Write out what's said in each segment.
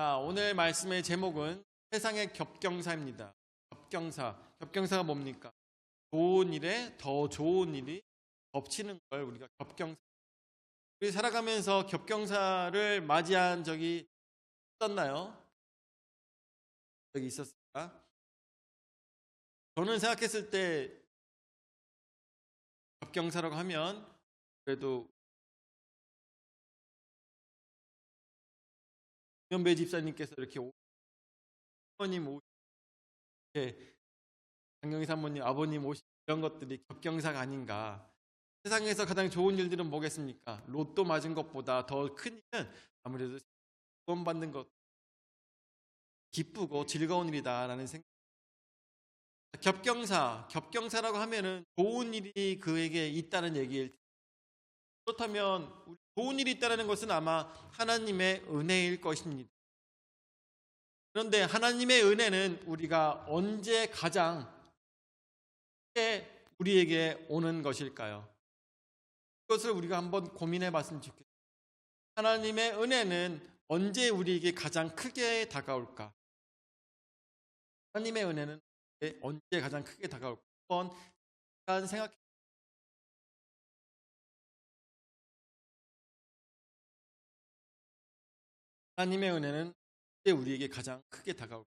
자, 오늘 말씀의 제목은 세상의 겹경사입니다. 겹경사. 겹경사가 뭡니까? 좋은 일에 더 좋은 일이 겹치는 걸 우리가 겹경사. 우리 살아가면서 겹경사를 맞이한 적이 있었나요? 적이 있었을까? 저는 생각했을 때 겹경사라고 하면 그래도 연배 집사님께서 이렇게 오- 어머님 오 이렇게 장경희 사모님 아버님 오시 이런 것들이 겹경사가 아닌가. 세상에서 가장 좋은 일들은 뭐겠습니까? 로또 맞은 것보다 더 큰 일은 아무래도 구원 받는 것. 기쁘고 즐거운 일이다라는 생각. 겹경사 겹경사라고 하면은 좋은 일이 그에게 있다는 얘기일 그렇다면 좋은 일이 있다는 것은 아마 하나님의 은혜일 것입니다. 그런데 하나님의 은혜는 우리가 언제 가장 우리에게 오는 것일까요? 그것을 우리가 한번 고민해 봤으면 좋겠어요. 하나님의 은혜는 언제 우리에게 가장 크게 다가올까? 하나님의 은혜는 언제 가장 크게 다가올까? 한번 생각해 하나님의 은혜는 그때 우리에게 가장 크게 거예요.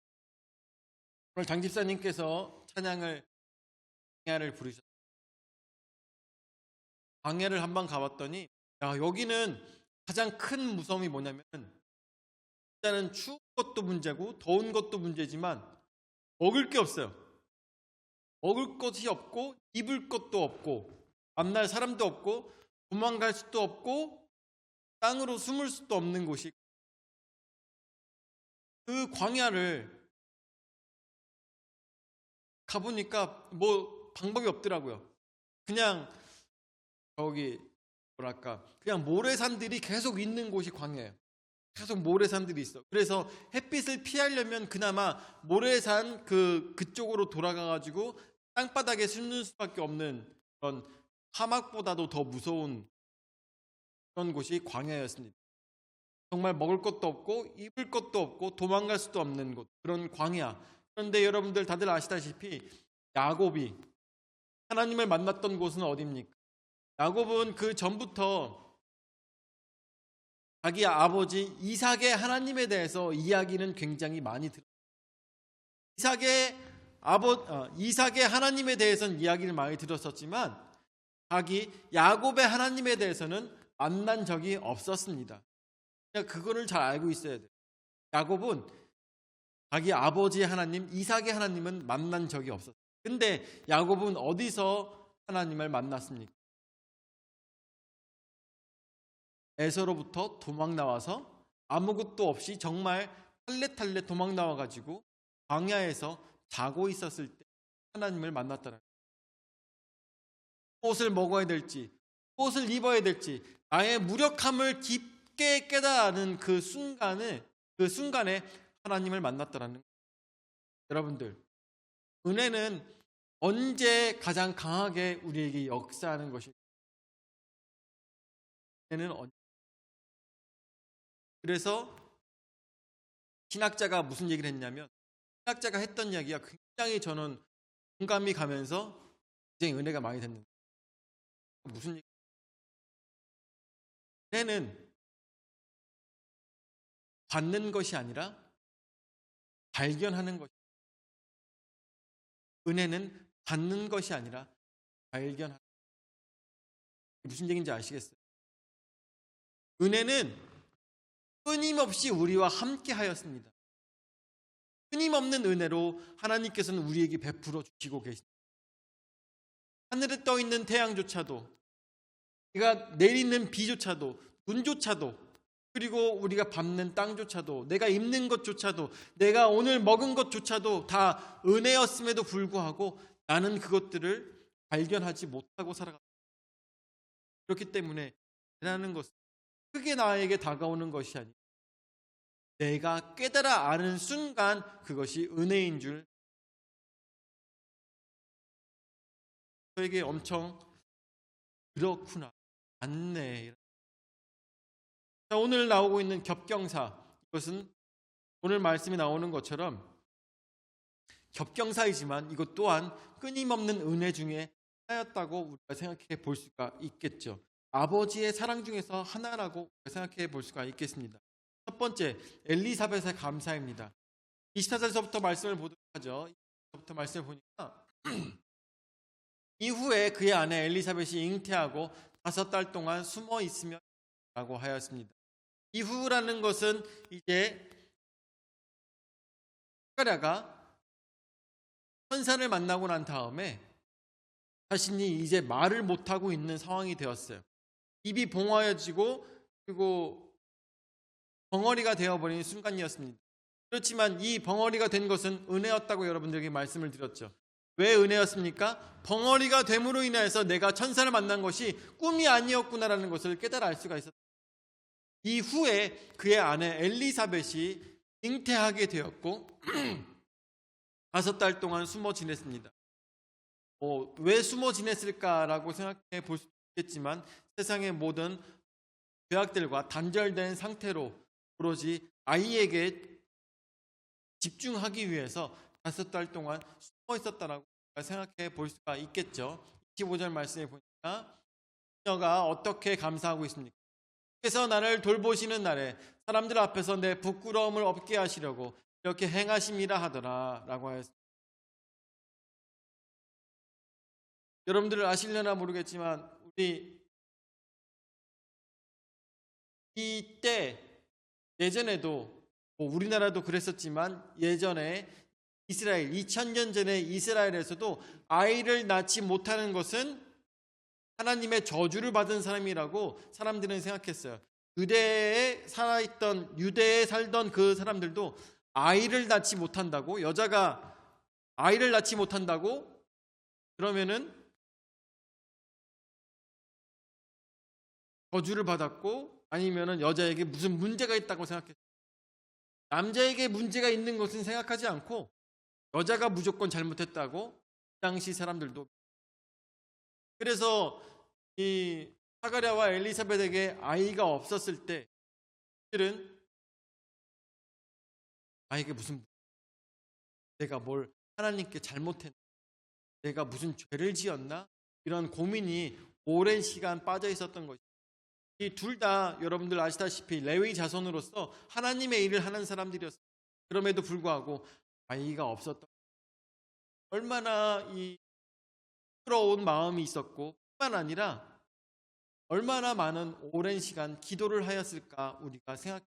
오늘 장 집사님께서 찬양을 광야를 부르셨어요. 광야를 한번 가봤더니 야 여기는 가장 큰 무서움이 뭐냐면 일단은 추운 것도 문제고 더운 것도 문제지만 먹을 게 없어요. 먹을 것이 없고 입을 것도 없고 만날 사람도 없고 도망갈 수도 없고 땅으로 숨을 수도 없는 곳이 그 광야를 가보니까 뭐 방법이 없더라고요. 그냥 저기 뭐랄까 그냥 모래산들이 계속 있는 곳이 광야예요. 계속 모래산들이 있어. 그래서 햇빛을 피하려면 그나마 모래산 그 그쪽으로 돌아가 가지고 땅바닥에 숨는 수밖에 없는 그런 사막보다도 더 무서운 그런 곳이 광야였습니다. 정말 먹을 것도 없고 입을 것도 없고 도망갈 수도 없는 곳 그런 광야. 그런데 여러분들 다들 아시다시피 야곱이 하나님을 만났던 곳은 어디입니까? 야곱은 그 전부터 자기 아버지 이삭의 하나님에 대해서 이야기는 굉장히 많이 들었어요. 이삭의 아버 어, 이삭의 하나님에 대해서는 이야기를 많이 들었었지만 자기 야곱의 하나님에 대해서는 만난 적이 없었습니다. 그거를 잘 알고 있어야 돼요. 야곱은 자기 아버지의 하나님, 이삭의 하나님은 만난 적이 없었어요. 근데 야곱은 어디서 하나님을 만났습니까? 에서로부터 도망 나와서 아무것도 없이 정말 탈레탈레 도망 나와 가지고 광야에서 자고 있었을 때 하나님을 만났더라. 옷을 먹어야 될지, 옷을 입어야 될지, 나의 무력함을 깊 게 깨달은 그 순간에 그 순간에 하나님을 만났더라는 거예요. 여러분들 은혜는 언제 가장 강하게 우리에게 역사하는 것일까? 은혜는 언제? 그래서 신학자가 무슨 얘기를 했냐면 신학자가 했던 이야기가 굉장히 저는 공감이 가면서 굉장히 은혜가 많이 됐는데 무슨 얘기? 은혜는 받는 것이 아니라 발견하는 것. 은혜는 받는 것이 아니라 발견하는 것. 무슨 얘기인지 아시겠어요? 은혜는 끊임없이 우리와 함께 하였습니다. 끊임없는 은혜로 하나님께서는 우리에게 베풀어 주시고 계십니다. 하늘에 떠 있는 태양조차도, 우리가 내리는 비조차도, 눈조차도, 그리고 우리가 밟는 땅조차도, 내가 입는 것조차도, 내가 오늘 먹은 것조차도 다 은혜였음에도 불구하고 나는 그것들을 발견하지 못하고 살아갑니다. 그렇기 때문에 은혜라는 것은 크게 나에게 다가오는 것이 아니라 내가 깨달아 아는 순간 그것이 은혜인 줄 저에게 엄청 그렇구나 맞네 자 오늘 나오고 있는 겹경사 이것은 오늘 말씀이 나오는 것처럼 겹경사이지만 이것 또한 끊임없는 은혜 중에 하나였다고 우리가 생각해 볼 수가 있겠죠. 아버지의 사랑 중에서 하나라고 생각해 볼 수가 있겠습니다. 첫 번째, 엘리사벳의 감사입니다. 24절서부터 말씀을 보도록 하죠. 24절부터 말씀을 보니까 이후에 그의 아내 엘리사벳이 잉태하고 다섯 달 동안 숨어 있으며 라고 하였습니다. 이후라는 것은 이제 사가랴가 천사를 만나고 난 다음에 자신이 이제 말을 못하고 있는 상황이 되었어요. 입이 봉화해지고 그리고 벙어리가 되어버린 순간이었습니다. 그렇지만 이 벙어리가 된 것은 은혜였다고 여러분들에게 말씀을 드렸죠. 왜 은혜였습니까? 벙어리가 됨으로 인해서 내가 천사를 만난 것이 꿈이 아니었구나라는 것을 깨달아 알 수가 있었다. 이후에 그의 아내 엘리사벳이 잉태하게 되었고 다섯 달 동안 숨어 지냈습니다. 어, 왜 숨어 지냈을까라고 생각해 볼 수 있겠지만 세상의 모든 죄악들과 단절된 상태로 오로지 아이에게 집중하기 위해서 다섯 달 동안 숨어 있었다라고 생각해 볼 수가 있겠죠. 25절 말씀에 보니까 그녀가 어떻게 감사하고 있습니까? 그래서 나를 돌보시는 날에 사람들 앞에서 내 부끄러움을 없게 하시려고 이렇게 행하심이라 하더라 라고 하였습니다. 여러분들 아실려나 모르겠지만 우리 이때 예전에도 뭐 우리나라도 그랬었지만 예전에 이스라엘 2000년 전에 이스라엘에서도 아이를 낳지 못하는 것은 하나님의 저주를 받은 사람이라고 사람들은 생각했어요. 유대에 살아있던 유대에 살던 그 사람들도 아이를 낳지 못한다고 여자가 아이를 낳지 못한다고 그러면은 저주를 받았고 아니면은 여자에게 무슨 문제가 있다고 생각했어요. 남자에게 문제가 있는 것은 생각하지 않고 여자가 무조건 잘못했다고 그 당시 사람들도 그래서 이 사가랴와 엘리사벳에게 아이가 없었을 때 들은 아이게 무슨 내가 뭘 하나님께 잘못했나 내가 무슨 죄를 지었나 이런 고민이 오랜 시간 빠져 있었던 것이 이둘 다 여러분들 아시다시피 레위 자손으로서 하나님의 일을 하는 사람들이었어요. 그럼에도 불구하고 아이가 없었던 얼마나 이 부러운 마음이 있었고 뿐만 아니라 얼마나 많은 오랜 시간 기도를 하였을까 우리가 생각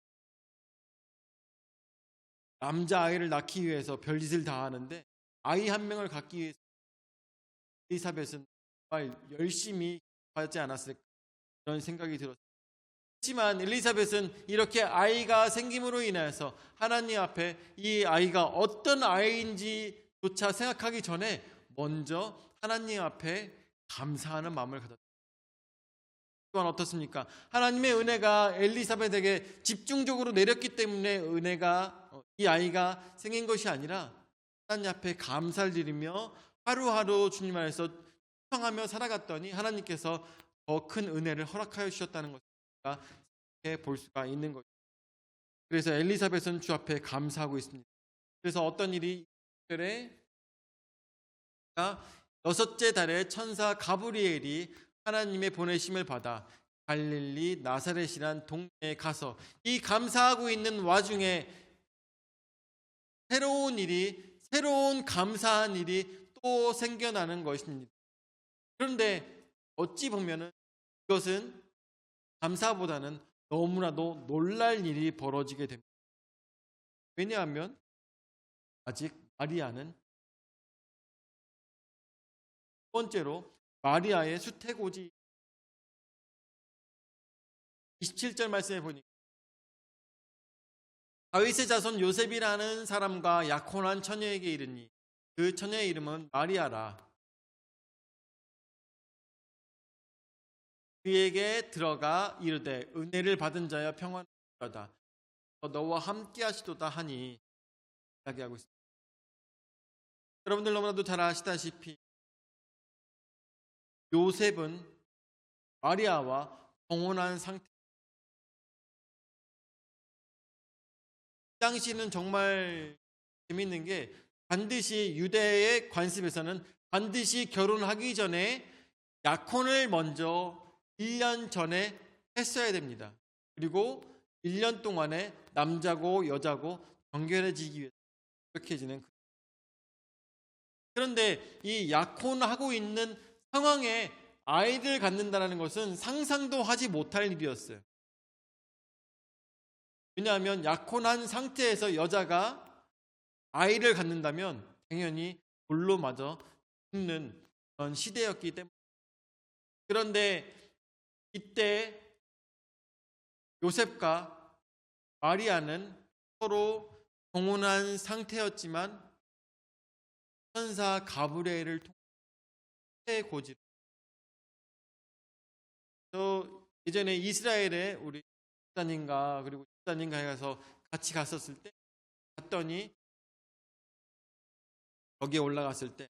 남자 아이를 낳기 위해서 별짓을 다 하는데 아이 한 명을 갖기 위해서 엘리사벳은 정말 열심히 하지 않았을까 그런 생각이 들었어요. 하지만 엘리사벳은 이렇게 아이가 생김으로 인해서 하나님 앞에 이 아이가 어떤 아이인지조차 생각하기 전에 먼저 하나님 앞에 감사하는 마음을 가졌다. 또한 어떻습니까? 하나님의 은혜가 엘리사벳에게 집중적으로 내렸기 때문에 은혜가 어, 이 아이가 생긴 것이 아니라 하나님 앞에 감사를 드리며 하루하루 주님 안에서 청하며 살아갔더니 하나님께서 더 큰 은혜를 허락하여 주셨다는 것을 볼 수가 있는 것입니다. 그래서 엘리사벳은 주 앞에 감사하고 있습니다. 그래서 어떤 일이 이래 여섯째 달에 천사 가브리엘이 하나님의 보내심을 받아 갈릴리 나사렛이란 동네에 가서 이 감사하고 있는 와중에 새로운 일이 새로운 감사한 일이 또 생겨나는 것입니다. 그런데 어찌 보면은 이것은 감사보다는 너무나도 놀랄 일이 벌어지게 됩니다. 왜냐하면 아직 마리아는 첫 번째로 마리아의 수태고지. 27절 말씀에 보니 다윗의 자손 요셉이라는 사람과 약혼한 처녀에게 이르니 그 처녀의 이름은 마리아라. 그에게 들어가 이르되 은혜를 받은 자여 평안하다. 너와 함께 하시도다 하니 이야기하고 있습니다. 여러분들 너무나도 잘 아시다시피 요셉은 마리아와 동혼한 상태 당시는 정말 재밌는 게 반드시 유대의 관습에서는 반드시 결혼하기 전에 약혼을 먼저 1년 전에 했어야 됩니다. 그리고 1년 동안에 남자고 여자고 정결해지기 위해 그렇게지는 그런데 이 약혼하고 있는 상황에 아이를 갖는다는 것은 상상도 하지 못할 일이었어요. 왜냐하면 약혼한 상태에서 여자가 아이를 갖는다면 당연히 돌로 맞아 죽는 그런 시대였기 때문에 그런데 이때 요셉과 마리아는 서로 동혼한 상태였지만 천사 가브리엘을 통해 고지. 저 예전에 이스라엘에 우리 집사님과 그리고 집사님과 해서 같이 갔었을 때 갔더니 거기에 올라갔을 때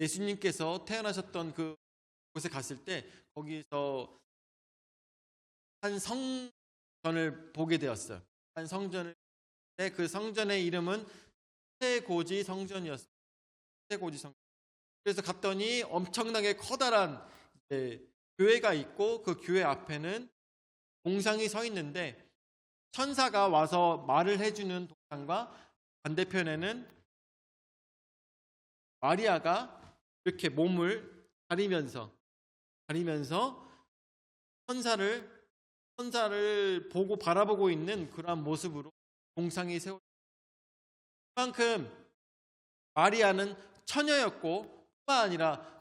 예수님께서 태어나셨던 그 곳에 갔을 때 거기서 한 성전을 보게 되었어요. 한 성전을 네, 그 성전의 이름은 세고지 성전이었어요. 세고지 성. 그래서 갔더니 엄청나게 커다란 교회가 있고 그 교회 앞에는 동상이 서 있는데 천사가 와서 말을 해주는 동상과 반대편에는 마리아가 이렇게 몸을 가리면서 가리면서 천사를 천사를 보고 바라보고 있는 그러한 모습으로 동상이 세워. 그만큼 마리아는 처녀였고 뿐만 아니라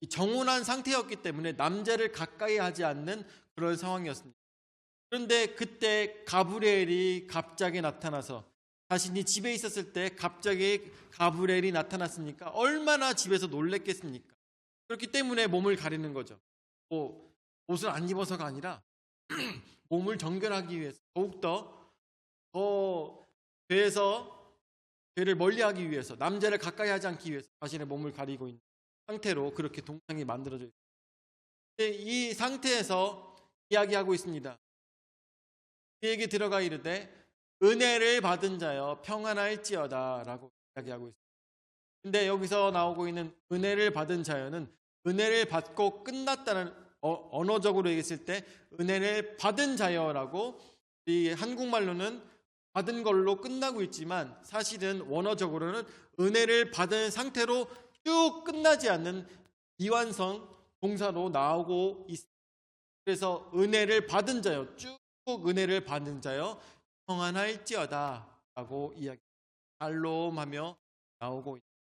이 정혼한 상태였기 때문에 남자를 가까이 하지 않는 그런 상황이었습니다. 그런데 그때 가브리엘이 갑자기 나타나서 자신이 집에 있었을 때 갑자기 가브리엘이 나타났으니까 얼마나 집에서 놀랬겠습니까? 그렇기 때문에 몸을 가리는 거죠. 뭐 옷을 안 입어서가 아니라 몸을 정결하기 위해서 더욱더 더 죄에서 죄를 멀리하기 위해서 남자를 가까이 하지 않기 위해서 자신의 몸을 가리고 있는 상태로 그렇게 동상이 만들어져 있습니다. 이 상태에서 이야기하고 있습니다. 그에게 들어가 이르되 은혜를 받은 자여 평안할지어다라고 이야기하고 있습니다. 근데 여기서 나오고 있는 은혜를 받은 자여는 은혜를 받고 끝났다는 어, 언어적으로 얘기했을 때 은혜를 받은 자여라고 이 한국말로는 받은 걸로 끝나고 있지만 사실은 원어적으로는 은혜를 받은 상태로 쭉 끝나지 않는 이완성 동사로 나오고 있습니다. 그래서 은혜를 받은 자여 쭉 은혜를 받은 자여 평안할지어다 라고 이야기 알롬하며 나오고 있습니다.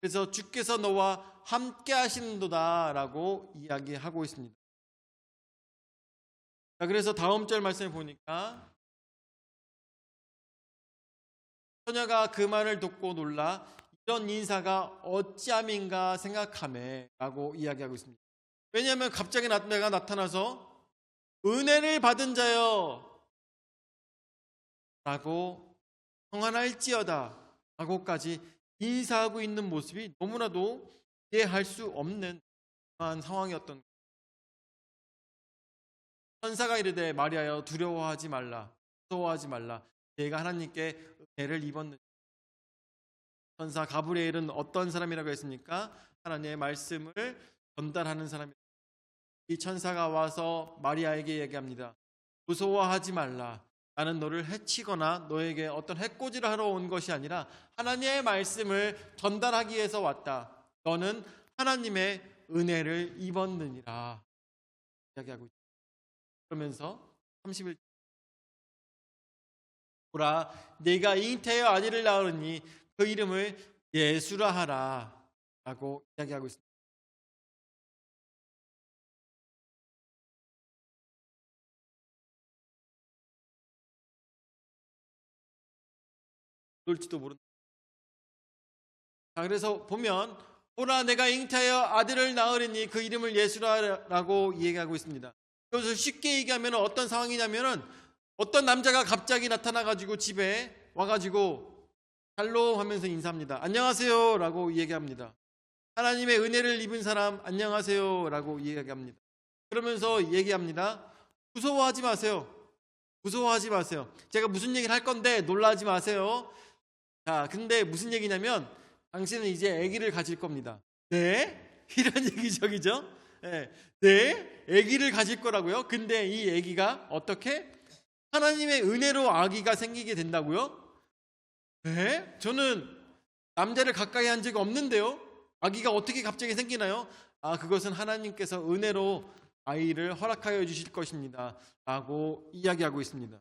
그래서 주께서 너와 함께 하시는도다 라고 이야기하고 있습니다. 자, 그래서 다음 절 말씀을 보니까 처녀가 그 말을 듣고 놀라 이런 인사가 어찌함인가 생각하매라고 이야기하고 있습니다. 왜냐하면 갑자기 내가 나타나서 은혜를 받은 자여 라고 평안할지어다 라고까지 인사하고 있는 모습이 너무나도 이해할 수 없는 그러한 상황이었던. 천사가 이르되 마리아여 두려워하지 말라 무서워하지 말라 내가 하나님께 은혜를 입었느니 천사 가브리엘은 어떤 사람이라고 했습니까? 하나님의 말씀을 전달하는 사람이 이 천사가 와서 마리아에게 얘기합니다. 무서워하지 말라. 나는 너를 해치거나 너에게 어떤 해코지를 하러 온 것이 아니라 하나님의 말씀을 전달하기 위해서 왔다. 너는 하나님의 은혜를 입었느니라. 이야기하고 있다. 그러면서 31 보라 내가 잉태여 아들을 낳으니 그 이름을 예수라 하라 라고 이야기하고 있습니다. 그럴지도 모른다. 자, 그래서 보면 보라 내가 잉태하여 아들을 낳으리니 그 이름을 예수라라고 얘기하고 있습니다. 그것을 쉽게 얘기하면 어떤 상황이냐면은 어떤 남자가 갑자기 나타나 가지고 집에 와 가지고 할로 하면서 인사합니다. 안녕하세요 라고 얘기합니다. 하나님의 은혜를 입은 사람 안녕하세요 라고 얘기합니다. 그러면서 얘기합니다. 무서워하지 마세요. 무서워하지 마세요. 제가 무슨 얘기를 할 건데 놀라지 마세요. 자, 근데 무슨 얘기냐면 당신은 이제 아기를 가질 겁니다. 네? 이런 얘기죠, 그죠? 네, 네, 아기를 가질 거라고요. 근데 이 아기가 어떻게 하나님의 은혜로 아기가 생기게 된다고요? 네? 저는 남자를 가까이 한 적이 없는데요. 아기가 어떻게 갑자기 생기나요? 아, 그것은 하나님께서 은혜로 아이를 허락하여 주실 것입니다. 라고 이야기하고 있습니다.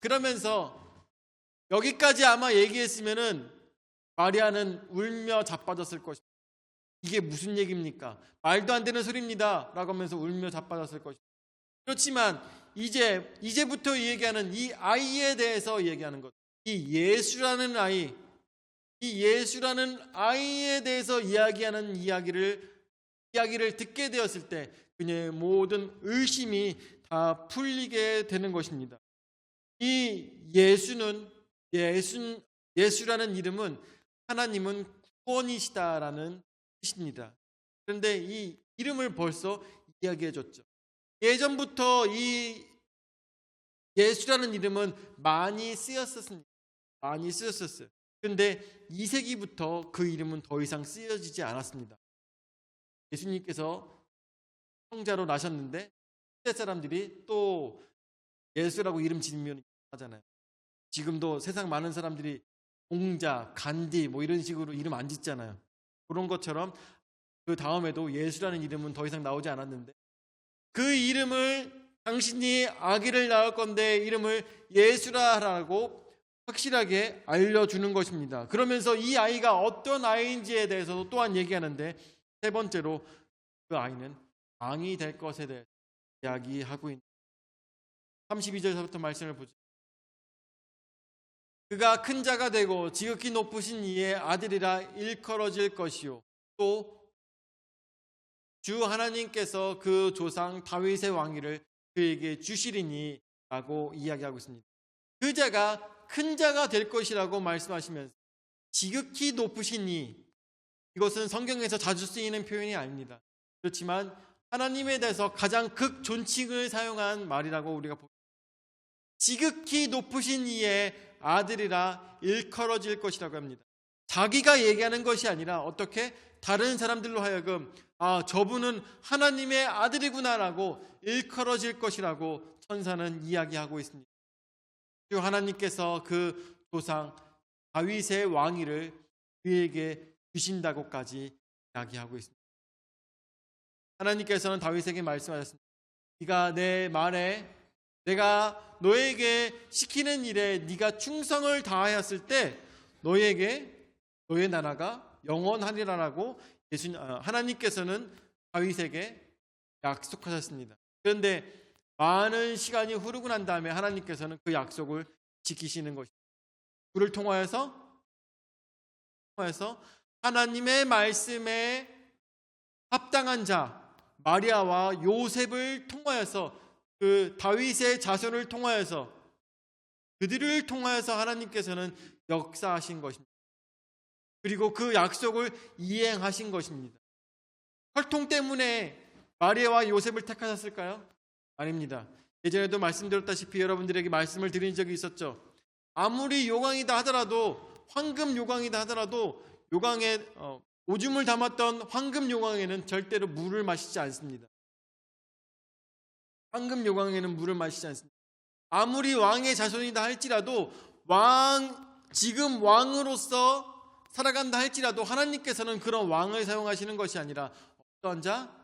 그러면서 여기까지 아마 얘기했으면은 마리아는 울며 자빠졌을 것입니다. 이게 무슨 얘기입니까? 말도 안 되는 소리입니다. 라고 하면서 울며 자빠졌을 것입니다. 그렇지만 이제 이제부터 얘기하는 이 아이에 대해서 얘기하는 것. 이 예수라는 아이, 이 예수라는 아이에 대해서 이야기하는 이야기를 이야기를 듣게 되었을 때 그녀의 모든 의심이 다 풀리게 되는 것입니다. 이 예수는 예수 예수라는 이름은 하나님은 구원이시다라는 뜻입니다. 그런데 이 이름을 벌써 이야기해 줬죠. 예전부터 이 예수라는 이름은 많이 쓰였었습니다. 많이 쓰였었어요. 그런데 2세기부터 그 이름은 더 이상 쓰여지지 않았습니다. 예수님께서 성자로 나셨는데 시대 사람들이 또 예수라고 이름 지으면 하잖아요. 지금도 세상 많은 사람들이 공자, 간디 뭐 이런 식으로 이름 안 짓잖아요. 그런 것처럼 그 다음에도 예수라는 이름은 더 이상 나오지 않았는데 그 이름을 당신이 아기를 낳을 건데 이름을 예수라라고 확실하게 알려주는 것입니다. 그러면서 이 아이가 어떤 아이인지에 대해서도 또한 얘기하는데 세 번째로 그 아이는 왕이 될 것에 대해 이야기하고 있는 32절부터 말씀을 보죠. 그가 큰 자가 되고 지극히 높으신 이의 아들이라 일컬어질 것이요 또 주 하나님께서 그 조상 다윗의 왕위를 그에게 주시리니 라고 이야기하고 있습니다. 그 자가 큰 자가 될 것이라고 말씀하시면서 지극히 높으신 이 이것은 성경에서 자주 쓰이는 표현이 아닙니다. 그렇지만 하나님에 대해서 가장 극존칭을 사용한 말이라고 우리가 봅니다. 지극히 높으신 이의 아들이라 일컬어질 것이라고 합니다. 자기가 얘기하는 것이 아니라 어떻게 다른 사람들로 하여금 아 저분은 하나님의 아들이구나라고 일컬어질 것이라고 천사는 이야기하고 있습니다. 주 하나님께서 그 조상 다윗의 왕위를 그에게 주신다고까지 이야기하고 있습니다. 하나님께서는 다윗에게 말씀하셨습니다. 네가 내 말에 내가 너에게 시키는 일에 네가 충성을 다하였을 때 너에게 너의 나라가 영원하리라라고 예수님 아, 하나님께서는 다윗에게 약속하셨습니다. 그런데 많은 시간이 흐르고 난 다음에 하나님께서는 그 약속을 지키시는 것입니다. 그를 통하여서 통하여서 하나님의 말씀에 합당한 자 마리아와 요셉을 통하여서 그 다윗의 자손을 통하여서 그들을 통하여서 하나님께서는 역사하신 것입니다. 그리고 그 약속을 이행하신 것입니다. 혈통 때문에 마리아와 요셉을 택하셨을까요? 아닙니다. 예전에도 말씀드렸다시피 여러분들에게 말씀을 드린 적이 있었죠. 아무리 요강이다 하더라도 황금 요강이다 하더라도 요강에 어, 오줌을 담았던 황금 요강에는 절대로 물을 마시지 않습니다. 황금 요강에는 물을 마시지 않습니다. 아무리 왕의 자손이다 할지라도 왕 지금 왕으로서 살아간다 할지라도 하나님께서는 그런 왕을 사용하시는 것이 아니라 어떤 자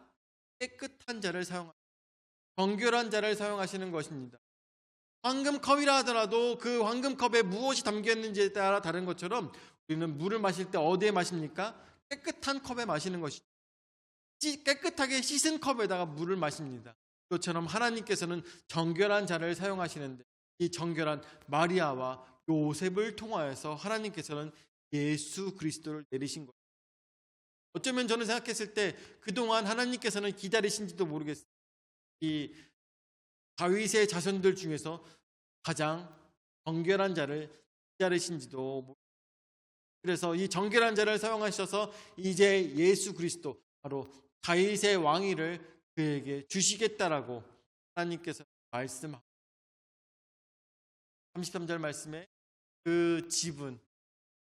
깨끗한 자를 사용 정결한 자를 사용하시는 것입니다. 황금 컵이라 하더라도 그 황금 컵에 무엇이 담겨 있는지에 따라 다른 것처럼 우리는 물을 마실 때 어디에 마십니까? 깨끗한 컵에 마시는 것이죠. 깨끗하게 씻은 컵에다가 물을 마십니다. 그것처럼 하나님께서는 정결한 자를 사용하시는데 이 정결한 마리아와 요셉을 통하여서 하나님께서는 예수 그리스도를 내리신 거예요. 어쩌면 저는 생각했을 때 그동안 하나님께서는 기다리신지도 모르겠어요. 이 다윗의 자손들 중에서 가장 정결한 자를 기다리신지도 모르겠어요. 그래서 이 정결한 자를 사용하셔서 이제 예수 그리스도 바로 다윗의 왕위를 그에게 주시겠다라고 하나님께서 말씀하고 33절 말씀에 그 집은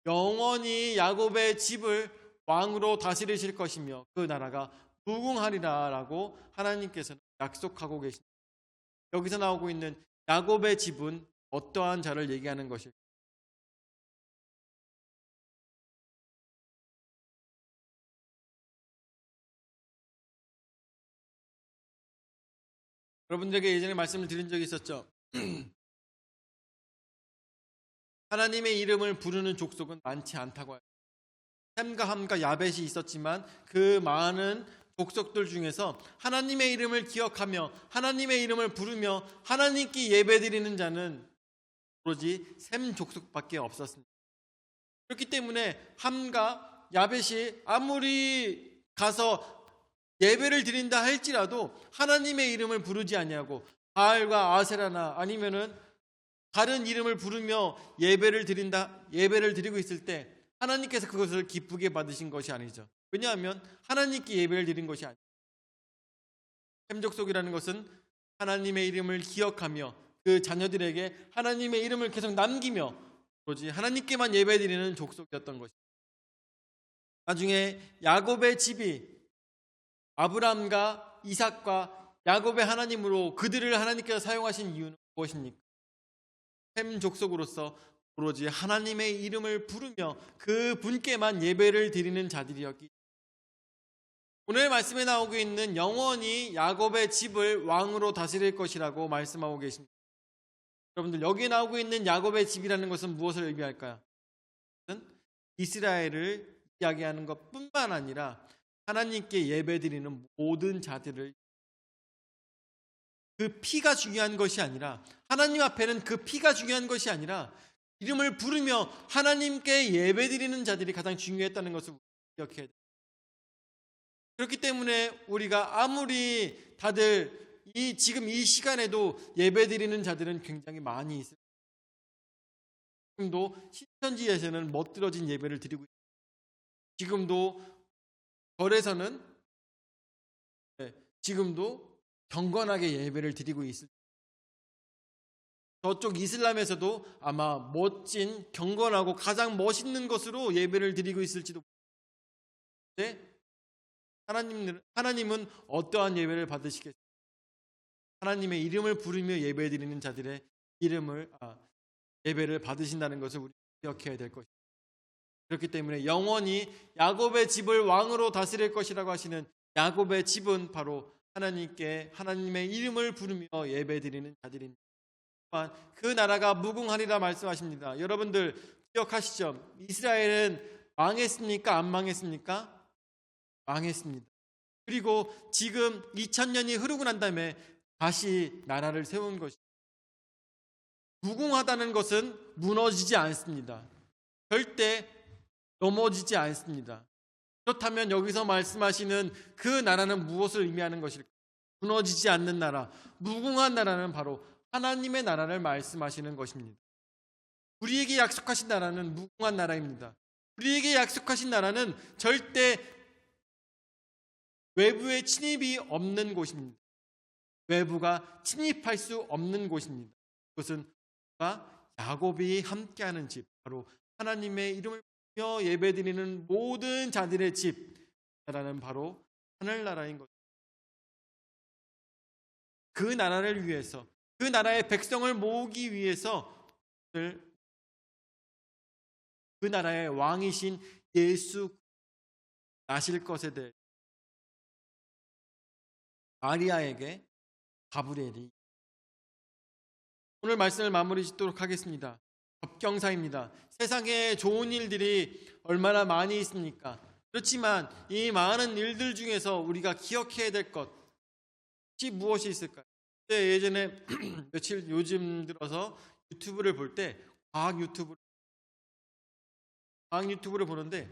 영원히 야곱의 집을 왕으로 다스리실 것이며 그 나라가 무궁하리라라고 하나님께서는 약속하고 계십니다. 여기서 나오고 있는 야곱의 집은 어떠한 자를 얘기하는 것일까? 여러분들에게 예전에 말씀을 드린 적이 있었죠. 하나님의 이름을 부르는 족속은 많지 않다고 해요. 햄과 함과 야벳이 있었지만 그 많은 족속들 중에서 하나님의 이름을 기억하며 하나님의 이름을 부르며 하나님께 예배드리는 자는 오로지 셈 족속밖에 없었습니다. 그렇기 때문에 함과 야벳이 아무리 가서 예배를 드린다 할지라도 하나님의 이름을 부르지 아니하고 바알과 아세라나 아니면은 다른 이름을 부르며 예배를 드린다 예배를 드리고 있을 때 하나님께서 그것을 기쁘게 받으신 것이 아니죠. 왜냐하면 하나님께 예배를 드린 것이 아니죠. 햄족속이라는 것은 하나님의 이름을 기억하며 그 자녀들에게 하나님의 이름을 계속 남기며 오로지 하나님께만 예배드리는 족속이었던 것입니다. 나중에 야곱의 집이 아브라함과 이삭과 야곱의 하나님으로 그들을 하나님께서 사용하신 이유는 무엇입니까? 햄 족속으로서 오로지 하나님의 이름을 부르며 그 분께만 예배를 드리는 자들이었기 오늘 말씀에 나오고 있는 영원히 야곱의 집을 왕으로 다스릴 것이라고 말씀하고 계십니다. 여러분들 여기 나오고 있는 야곱의 집이라는 것은 무엇을 의미할까요? 이스라엘을 이야기하는 것뿐만 아니라 하나님께 예배드리는 모든 자들을 그 피가 중요한 것이 아니라 하나님 앞에는 그 피가 중요한 것이 아니라 이름을 부르며 하나님께 예배드리는 자들이 가장 중요했다는 것을 기억해야 돼요. 그렇기 때문에 우리가 아무리 다들 이 지금 이 시간에도 예배드리는 자들은 굉장히 많이 있어요. 지금도 신천지에서는 멋들어진 예배를 드리고 있습니다. 지금도 절에서는 네, 지금도 경건하게 예배를 드리고 있을 저쪽 이슬람에서도 아마 멋진 경건하고 가장 멋있는 것으로 예배를 드리고 있을지도 모르는데 하나님 하나님은 어떠한 예배를 받으시겠습니까? 하나님의 이름을 부르며 예배 드리는 자들의 이름을 아, 예배를 받으신다는 것을 우리 기억해야 될 것입니다. 그렇기 때문에 영원히 야곱의 집을 왕으로 다스릴 것이라고 하시는 야곱의 집은 바로 하나님께 하나님의 이름을 부르며 예배드리는 자들입니다. 그 나라가 무궁하리라 말씀하십니다. 여러분들 기억하시죠? 이스라엘은 망했습니까? 안 망했습니까? 망했습니다. 그리고 지금 2000년이 흐르고 난 다음에 다시 나라를 세운 것이 무궁하다는 것은 무너지지 않습니다. 절대 넘어지지 않습니다. 그렇다면 여기서 말씀하시는 그 나라는 무엇을 의미하는 것일까? 무너지지 않는 나라, 무궁한 나라는 바로 하나님의 나라를 말씀하시는 것입니다. 우리에게 약속하신 나라는 무궁한 나라입니다. 우리에게 약속하신 나라는 절대 외부의 침입이 없는 곳입니다. 외부가 침입할 수 없는 곳입니다. 그것은 야곱이 함께하는 집, 바로 하나님의 이름을 예배드리는 모든 자들의 집, 나라는 바로 하늘나라인 것. 그 나라를 위해서, 그 나라의 백성을 모으기 위해서 그 나라의 왕이신 예수 나실 것에 대해 마리아에게 가브리엘이 오늘 말씀을 마무리 짓도록 하겠습니다. 접경사입니다. 세상에 좋은 일들이 얼마나 많이 있습니까? 그렇지만 이 많은 일들 중에서 우리가 기억해야 될 것이 무엇이 있을까요? 예전에 며칠 요즘 들어서 유튜브를 볼 때 과학 유튜브 과학 유튜브를 보는데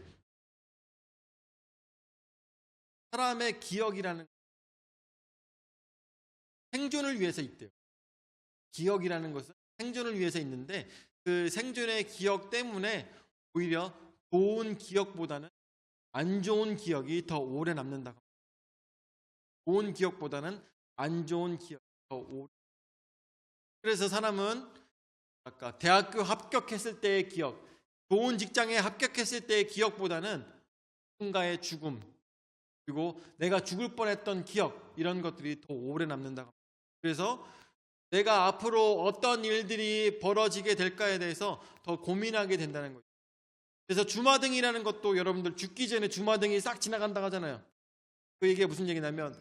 사람의 기억이라는 생존을 위해서 있대요. 기억이라는 것은 생존을 위해서 있는데 그 생존의 기억 때문에 오히려 좋은 기억보다는 안 좋은 기억이 더 오래 남는다고. 좋은 기억보다는 안 좋은 기억이 더 오래. 그래서 사람은 아까 대학교 합격했을 때의 기억, 좋은 직장에 합격했을 때의 기억보다는 누군가의 죽음 그리고 내가 죽을 뻔했던 기억 이런 것들이 더 오래. 합니다. 그래서 내가 앞으로 어떤 일들이 벌어지게 될까에 대해서 더 고민하게 된다는 거죠. 그래서 주마등이라는 것도 여러분들 죽기 전에 주마등이 싹 지나간다고 하잖아요. 그 얘기가 무슨 얘기냐면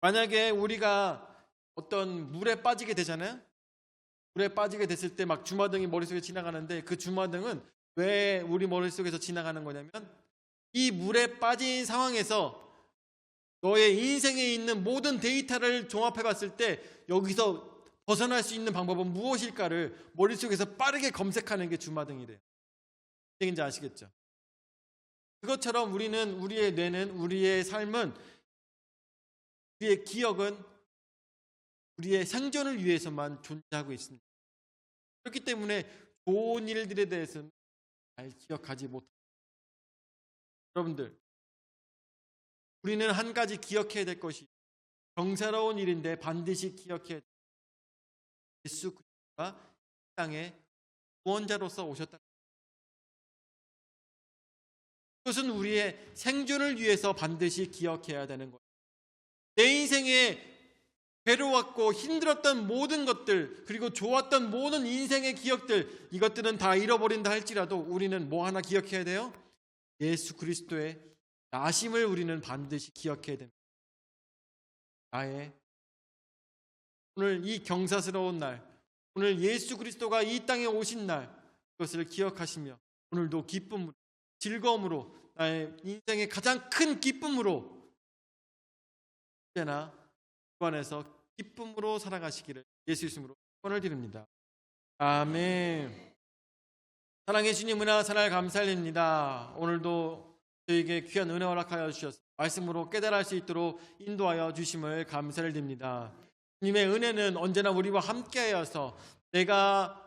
만약에 우리가 어떤 물에 빠지게 되잖아요. 물에 빠지게 됐을 때 막 주마등이 머릿속에 지나가는데 그 주마등은 왜 우리 머릿속에서 지나가는 거냐면 이 물에 빠진 상황에서 너의 인생에 있는 모든 데이터를 종합해 봤을 때 여기서 벗어날 수 있는 방법은 무엇일까를 머릿속에서 빠르게 검색하는 게 주마등이래요. 얘기인지 아시겠죠? 그것처럼 우리는 우리의 뇌는 우리의 삶은 우리의 기억은 우리의 생존을 위해서만 존재하고 있습니다. 그렇기 때문에 좋은 일들에 대해서는 잘 기억하지 못합니다. 여러분들, 우리는 한 가지 기억해야 될 것이 경사로운 일인데 반드시 기억해야 될 예수 그리스도가 이 땅에 구원자로서 오셨다. 그것은 우리의 생존을 위해서 반드시 기억해야 되는 거예요. 내 인생에 괴로웠고 힘들었던 모든 것들 그리고 좋았던 모든 인생의 기억들 이것들은 다 잃어버린다 할지라도 우리는 뭐 하나 기억해야 돼요? 예수 그리스도의 나심을 우리는 반드시 기억해야 됩니다. 나의 오늘 이 경사스러운 날, 오늘 예수 그리스도가 이 땅에 오신 날, 그것을 기억하시며 오늘도 기쁨으로, 즐거움으로, 나의 인생의 가장 큰 기쁨으로 주 안에서 기쁨으로 살아가시기를 예수 이름으로 축원을 드립니다. 아멘. 사랑해 주님 은혜와 사랑을 감사드립니다. 오늘도 저에게 귀한 은혜 허락하여 주셔서 말씀으로 깨달을 수 있도록 인도하여 주심을 감사를 드립니다. 주님의 은혜는 언제나 우리와 함께하여서 내가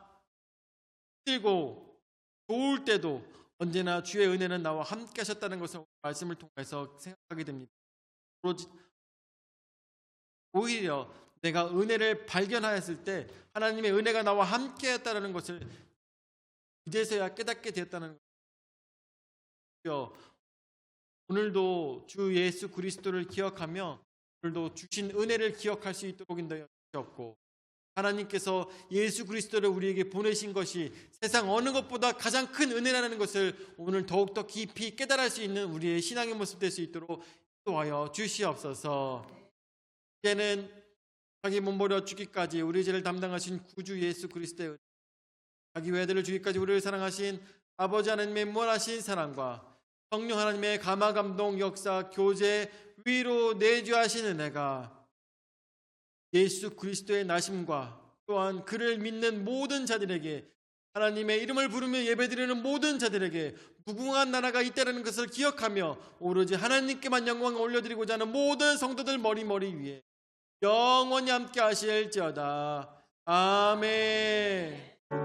힘들고 좋을 때도 언제나 주의 은혜는 나와 함께 하셨다는 것을 말씀을 통해서 생각하게 됩니다. 오히려 내가 은혜를 발견하였을 때 하나님의 은혜가 나와 함께 했다는 것을 이제서야 깨닫게 되었다는 거죠. 오늘도 주 예수 그리스도를 기억하며 오늘도 주신 은혜를 기억할 수 있도록 인도해 주셨고 하나님께서 예수 그리스도를 우리에게 보내신 것이 세상 어느 것보다 가장 큰 은혜라는 것을 오늘 더욱더 깊이 깨달을 수 있는 우리의 신앙의 모습 될 수 있도록 인도하여 주시옵소서. 이제는 자기 몸버려 죽기까지 우리 죄를 담당하신 구주 예수 그리스도의 자기 외들을 주기까지 우리를 사랑하신 아버지 하나님의 무한하신 사랑과 성령 하나님의 감화 감동 역사 교제 위로 내주하신 은혜가 예수 그리스도의 나심과 또한 그를 믿는 모든 자들에게 하나님의 이름을 부르며 예배드리는 모든 자들에게 무궁한 나라가 있다는 것을 기억하며 오로지 하나님께만 영광을 올려드리고자 하는 모든 성도들 머리머리 위에 영원히 함께 하실지어다. 아멘.